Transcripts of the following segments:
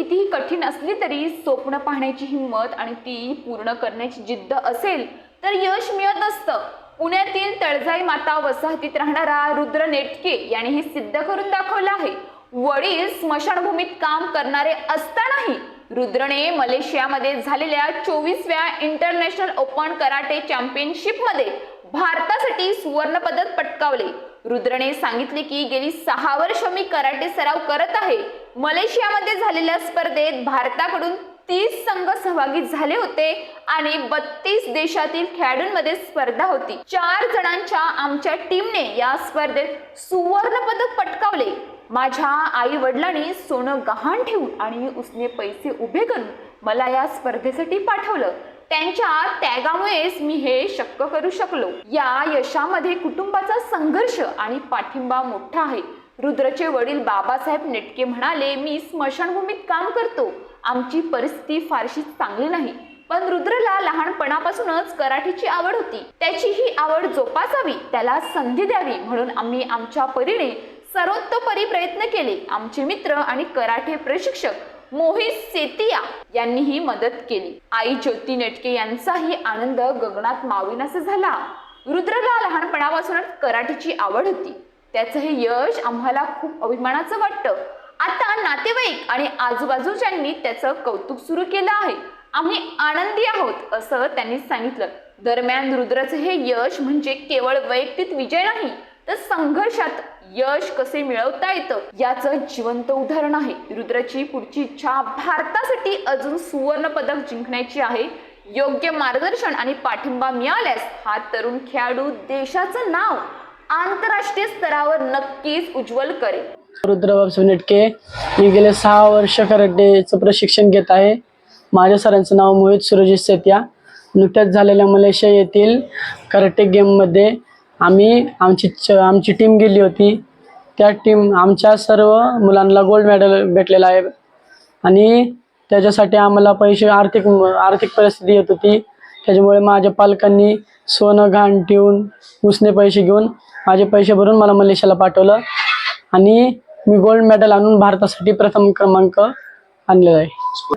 कितीही कठीण असली तरी स्वप्न पाहण्याची हिंमत आणि ती पूर्ण करण्याची जिद्द असेल तर यश मिळत असतं. पुण्यातील तळजाई माता वसाहतीत राहणारा रुद्र नेटके याने हे सिद्ध करून दाखवलं आहे. वडील स्मशानभूमीत काम करणारे असतानाही रुद्रने मलेशियामध्ये झालेल्या चोवीसव्या इंटरनॅशनल ओपन कराटे चॅम्पियनशिपमध्ये भारतासाठी सुवर्ण पदक पटकावले. रुद्रने सांगितले की गेली सहा वर्ष मी कराटे सराव करत आहे. मलेशियामध्ये झालेल्या स्पर्धेत भारताकडून तीस संघ सहभागी झाले होते आणि बत्तीस देशातील खेळाडूंमध्ये स्पर्धा होती. चार जणांच्या आमच्या टीमने या स्पर्धेत सुवर्ण पदक पटकावले. माझ्या आई वडिलांनी सोनं गहाण ठेवून आणि उसने पैसे उभे करून मला या स्पर्धेसाठी पाठवलं. त्यांच्या त्यागामुळेच मी हे शक्य करू शकलो. या यशामध्ये कुटुंबाचा संघर्ष आणि पाठिंबा मोठा आहे. रुद्रचे वडील बाबासाहेब नेटके म्हणाले मी स्मशानभूमीत काम करतो. आमची परिस्थिती फारशी चांगली नाही. पण रुद्रला लहानपणापासूनच कराठीची आवड होती. त्याची ही आवड जोपासावी त्याला संधी द्यावी म्हणून आम्ही आमच्या परीने सर्वतोपरी प्रयत्न केले. आमचे मित्र आणि कराटे प्रशिक्षक मोहित सेतिया यांनीही मदत केली. आई ज्योती नेटके यांचाही आनंद गगनात मावेनासा झाला. रुद्रला लहानपणापासूनच कराठीची आवड होती. त्याचं हे यश आम्हाला खूप अभिमानाचं वाटतं. आता नातेवाईक आणि आजूबाजूच्यांनी त्याचं कौतुक सुरू केलं आहे. आम्ही आनंदी आहोत असं त्यांनी सांगितलं. दरम्यान रुद्रचं हे यश म्हणजे केवळ वैयक्तिक विजय नाही तर संघर्षात यश कसे मिळवता येतं याचं जिवंत उदाहरण आहे. रुद्रची पुढची इच्छा भारतासाठी अजून सुवर्ण पदक जिंकण्याची आहे. योग्य मार्गदर्शन आणि पाठिंबा मिळाल्यास हा तरुण खेळाडू देशाचं नाव आंतरराष्ट्रीय स्तरावर नक्कीच उज्ज्वल करेल. रुद्रबाब नेटके मी गेले सहा वर्ष कराटेचं प्रशिक्षण घेत आहे. माझ्या सरांचं नाव मोहित सुरजित सेतिया. नुकत्याच झालेल्या मलेशिया येथील कराटे गेममध्ये आम्ही आमची च- आमची टीम गेली होती. त्या टीम आमच्या सर्व मुलांना गोल्ड मेडल भेटलेलं आहे. आणि त्याच्यासाठी आम्हाला पैसे आर्थिक आर्थिक परिस्थिती येत होती. त्याच्यामुळे माझ्या पालकांनी सोनं घाण ठेवून उसने पैसे घेऊन माझे पैसे भरून मला मलेशियाला पाठवलं. आणि मी गोल्ड मेडल आणून भारतासाठी प्रथम क्रमांक आणलेला आहे.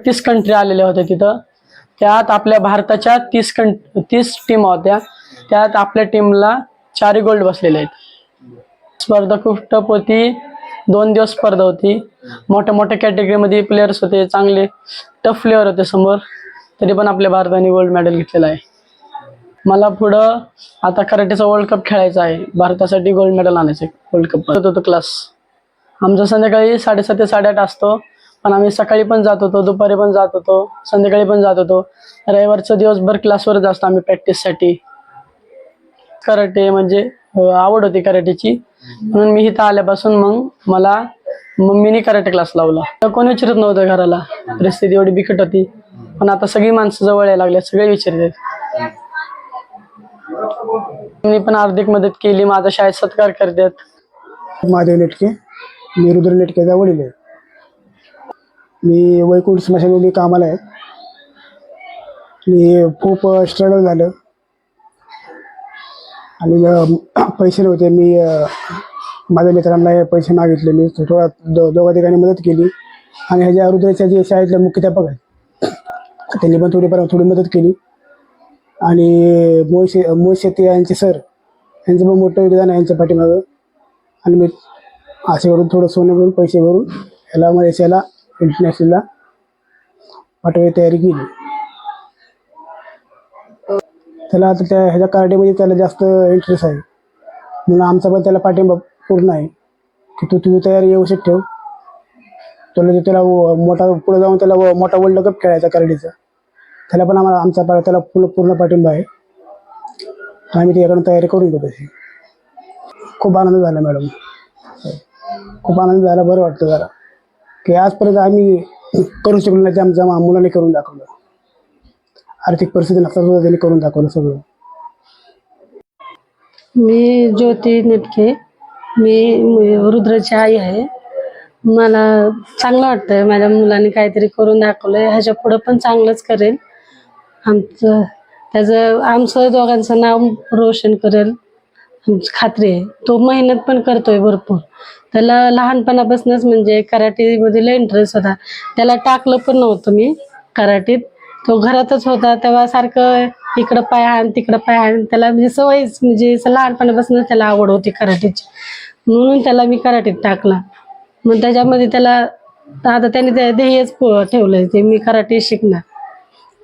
तीस कंट्री आलेल्या होत्या तिथं. त्यात आपल्या भारताच्या तीस कं तीस टीम होत्या. त्यात आपल्या टीमला चारही गोल्ड बसलेले आहेत. स्पर्धा खूप टफ होती. दोन दिवस स्पर्धा होती. मोठ्या मोठ्या कॅटेगरीमध्ये प्लेयर्स होते. चांगले टफ प्लेअर होते समोर. तरी पण आपल्या भारताने गोल्ड मेडल घेतलेलं आहे. मला पुढं आता कराटेचा वर्ल्ड कप खेळायचा आहे. भारतासाठी गोल्ड मेडल आणायचं वर्ल्ड कप होतो क्लास आमचा संध्याकाळी साडेसात ते साडेआठ असतो. पण आम्ही सकाळी पण जात होतो दुपारी पण जात होतो संध्याकाळी पण जात होतो. रविवारचं दिवसभर क्लासवरच असतो आम्ही प्रॅक्टिससाठी कराटे म्हणजे आवड होती कराटेची. म्हणून मी इथं आल्यापासून मग मला मम्मीने कराटे क्लास लावला. तर कोणी विचारत नव्हतं घराला. परिस्थिती एवढी बिकट होती. पण आता सगळी माणसं जवळ यायला लागल्या सगळे विचारतात. मी पण आर्थिक मदत केली माझा शाळेत सत्कार करतात महादेव नेटके मी रुद्र नेटकेचा वडील आहे. मी वैकुंठ स्मशानभूमी कामाला आहे. मी खूप स्ट्रगल झालं. आणि पैसे नव्हते मी माझ्या मित्रांना हे पैसे मागितले. मी थोडा दो दोघा ठिकाणी मदत केली. आणि ह्याच्या रुद्राच्या जे शाळेतले मुख्याध्यापक आहेत त्यांनी पण थोडीफार थोडी मदत केली. आणि मोहिशे मोशेती यांचे सर यांचं पण मोठं योगदान आहे यांच्या पाठीमागं. आणि मी असे करून थोडं सोनं भरून पैसे भरून याला मलेशियाला इंटरनॅशनलला पाठवायची तयारी केली. त्याला आता त्या ह्याच्या कराटेमध्ये त्याला जास्त इंटरेस्ट आहे. म्हणून आमचा पण त्याला पाठिंबा पूर्ण आहे. की तू तुझी तयारी व्यवस्थित ठेव. तुला त्याला मोठा पुढे जाऊन त्याला मोठा वर्ल्ड कप खेळायचा कराटेचा त्याला पण आम्हाला आमचा पा- त्याला पूर्ण पूर्ण पाठिंबा आहे. आम्ही त्याकडून तयारी करून घेतो तशी खूप आनंद झाला मॅडम. खूप आनंद झाला बरं वाटतं जरा. की आजपर्यंत आम्ही करू शकलो नाही ते आमच्या मुलाने करून दाखवलं. आर्थिक परिस्थिती नसताना सुद्धा त्यांनी करून दाखवलं सगळं. मी ज्योती नेटके. मी रुद्राची आई आहे. मला चांगलं वाटतंय माझ्या मुलाने काहीतरी करून दाखवलंय. ह्याच्या पुढं पण चांगलंच करेल आमचं त्याचं आमचं दोघांचं नाव रोशन करेल. आमची खात्री आहे. तो मेहनत पण करतोय भरपूर. त्याला लहानपणापासूनच म्हणजे कराटेमध्ये लय इंटरेस्ट होता. त्याला टाकलं पण नव्हतं मी कराटेत. तो घरातच होता. तेव्हा सारखं इकडं पाय आण तिकडं पाय आण. त्याला म्हणजे सवयच म्हणजे असं लहानपणापासूनच त्याला आवड होती कराटेची. म्हणून त्याला मी कराटेत टाकला. मग त्याच्यामध्ये त्याला आता त्याने ते ध्येयच ठेवलं ठेवलंय ते मी कराटे शिकणार.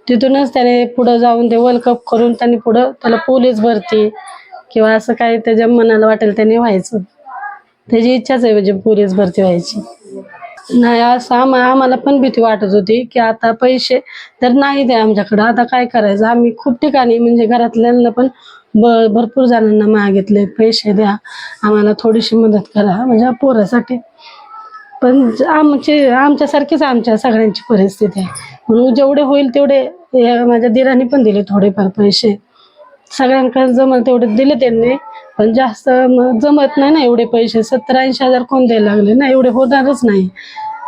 तिथूनच त्याने पुढं जाऊन ते वर्ल्ड कप करून त्यांनी पुढं त्याला पोलीस भरती किंवा असं काही त्याच्या मनाला वाटेल त्याने व्हायचं. त्याची इच्छाच आहे म्हणजे पोलीस भरती व्हायची. नाही असं आम्हा आम्हाला पण भीती वाटत होती की आता पैसे तर नाही ते आमच्याकडं. आता काय करायचं? आम्ही खूप ठिकाणी म्हणजे घरातल्यांना पण ब भरपूर जणांना मागितले पैसे द्या आम्हाला थोडीशी मदत करा. म्हणजे पोरासाठी पण आमचे आमच्यासारखीच आमच्या सगळ्यांची परिस्थिती आहे. म्हणून जेवढे होईल तेवढे माझ्या दिराने पण दिले थोडेफार पैसे. सगळ्यांकडे जमल तेवढे दिले त्यांनी पण जास्त मग जमत नाही ना एवढे पैसे. सत्तर ऐंशी हजार कोण द्यायला लागले ना? एवढे होणारच नाही.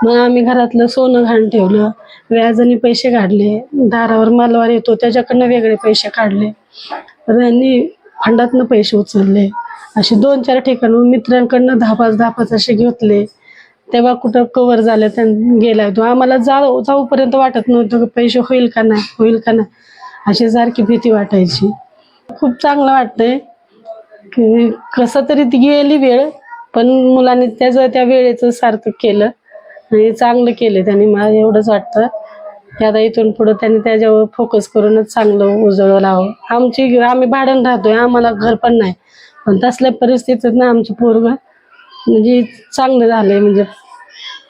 मग आम्ही घरातलं सोनं घाण ठेवलं व्याजाने पैसे काढले दारावर मालवार येतो त्याच्याकडनं वेगळे पैसे काढले. त्यांनी फंडातनं पैसे उचलले. असे दोन चार ठिकाण मित्रांकडनं दहा पाच दहा पाच असे घेतले. तेव्हा कुठं कवर झालं त्यां गेला. होतो आम्हाला जाऊ जाऊपर्यंत वाटत नव्हतं की पैसे होईल का नाही होईल का नाही. अशी सारखी भीती वाटायची. खूप चांगलं वाटतंय की कसं तरी ती गेली वेळ पण मुलांनी त्याचं त्या वेळेचं सार्थक केलं आणि चांगलं केलं त्याने. मला एवढंच वाटतं की आता इथून पुढं त्यांनी त्याच्यावर फोकस करूनच चांगलं उजळं लावं आमची आम्ही भाड्यानं राहतोय आम्हाला घर पण नाही. पण तसल्या परिस्थितीत ना आमचं पोरगं म्हणजे चांगलं झालंय म्हणजे